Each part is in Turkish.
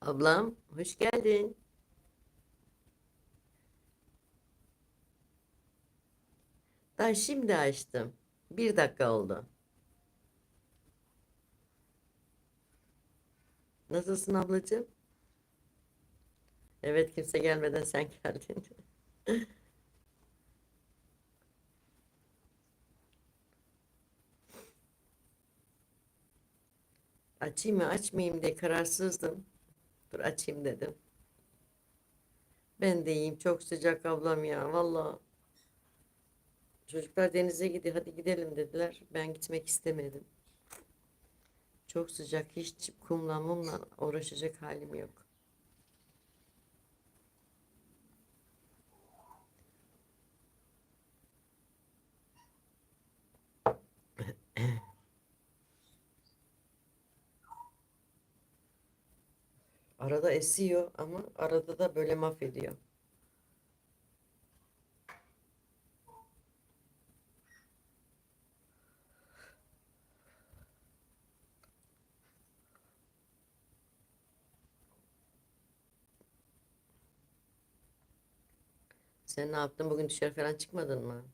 Ablam hoş geldin. Daha şimdi açtım. Bir dakika oldu. Nasılsın ablacığım? Evet kimse gelmeden sen geldin. Açayım mı açmayayım diye kararsızdım. Dur açayım dedim. Ben de iyiyim. Çok sıcak ablam ya. Valla. Çocuklar denize gidiyor. Hadi gidelim dediler. Ben gitmek istemedim. Çok sıcak. Hiç kumla mumla uğraşacak halim yok. Arada esiyor ama arada da böyle mahvediyor. Sen ne yaptın? Bugün dışarı falan çıkmadın mı?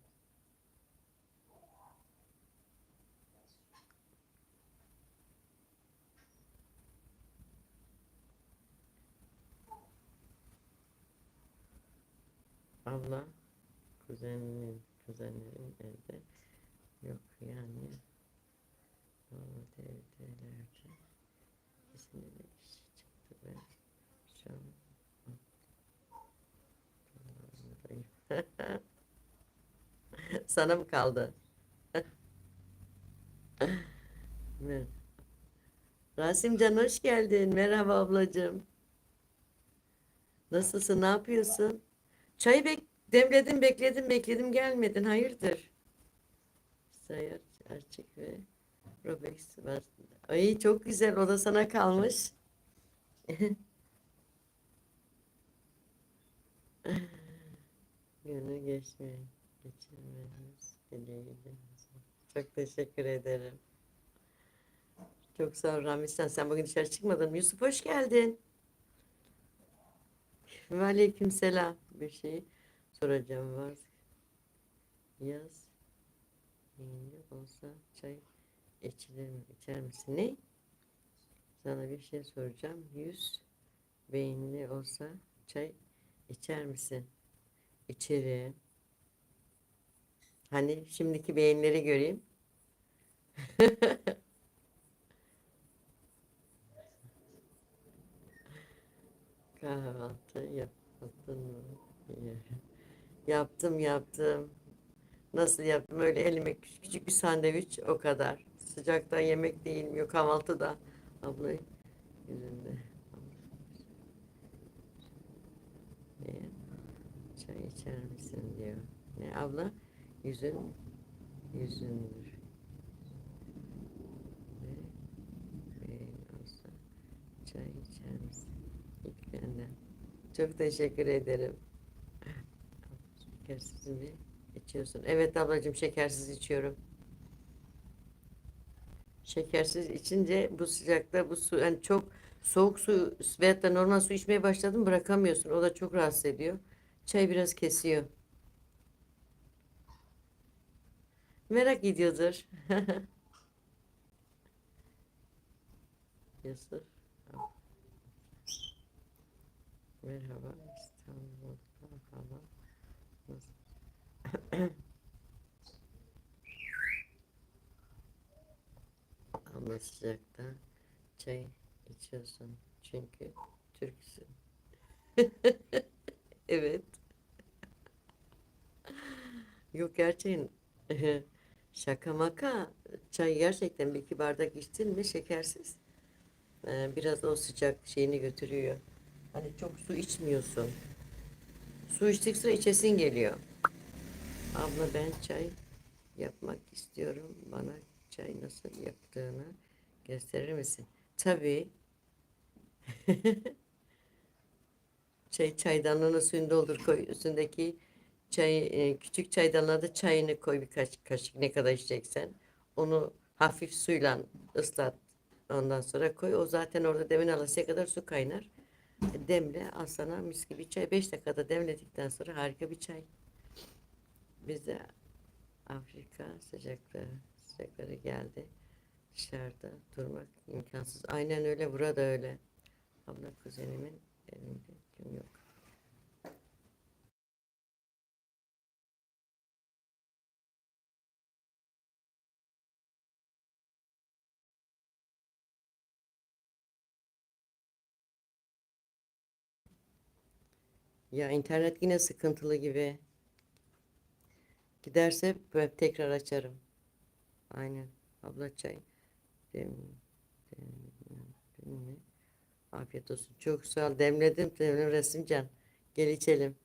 Abla, kuzenin, kuzenlerin evde yok yani. O devdelerde ikisinde de iş çıktı ve şu an. Sana mı kaldı? Rasimcan hoş geldin. Merhaba ablacığım. Nasılsın? Ne yapıyorsun? Çayı bek demledim, bekledim, bekledim gelmedin. Hayırdır? Sayar Erçek ve Robex var. Ay çok güzel. O da sana kalmış. Günü geçmeyin. Geçirmeniz. Çok teşekkür ederim. Çok sağ ol Ramiz Sen bugün dışarı çıkmadın? Yusuf hoş geldin. Ve aleyküm selam. Bir şey soracağım var. Yaz. Yenge olsa çay içilir mi? İçer misin? Ne? Sana bir şey soracağım. Yüz beyinli olsa çay içer misin? İçerim. Hani şimdiki beyinleri göreyim. Kahvaltı yapmadın mı? Ya- Yaptım yaptım. Nasıl yaptım? Öyle elime küçük, küçük bir sandviç o kadar. Sıcakta yemek değil mi? Yok kahvaltıda. Abla yüzünde. Çay içer misin diyor. Ne abla? Yüzün yüzündür. Çay içer misin? İlk. Çok teşekkür ederim. Şekersiz mi içiyorsun? Evet ablacığım şekersiz içiyorum. Şekersiz içince bu sıcakta bu su yani çok soğuk su veyahut da normal su içmeye başladın bırakamıyorsun. O da çok rahatsız ediyor. Çay biraz kesiyor. Merak ediyordur. Yusuf. Merhaba İstanbul'da hava nasıl? Ama sıcakta çay içiyorsun çünkü Türksün. Evet. Yok gerçeğin şaka maka çay gerçekten bir iki bardak içtin mi şekersiz. Ee, biraz o sıcak şeyini götürüyor. Hani çok su içmiyorsun. Su içtik sıra içesin geliyor. Abla ben çay yapmak istiyorum. Bana çay nasıl yaptığını gösterir misin? Tabii. Çay çaydanlığına suyunu doldur koy. Üstündeki çay e, küçük çaydanlığa da çayını koy birkaç kaşık ne kadar içeceksen. Onu hafif suyla ıslat. Ondan sonra koy. O zaten orada demin alasıya kadar su kaynar. Demle al sana mis gibi çay. 5 dakikada demledikten sonra harika bir çay. Bizde Afrika sıcakları, sıcakları geldi. Dışarıda durmak imkansız. Aynen öyle, burada öyle. Abla kuzenimin evinde kim yok. Ya internet yine sıkıntılı gibi. Giderse tekrar açarım. Aynen. Abla çay. Afiyet olsun. Çok sağ ol. Demledim. Demledim Resimcan. Gel içelim.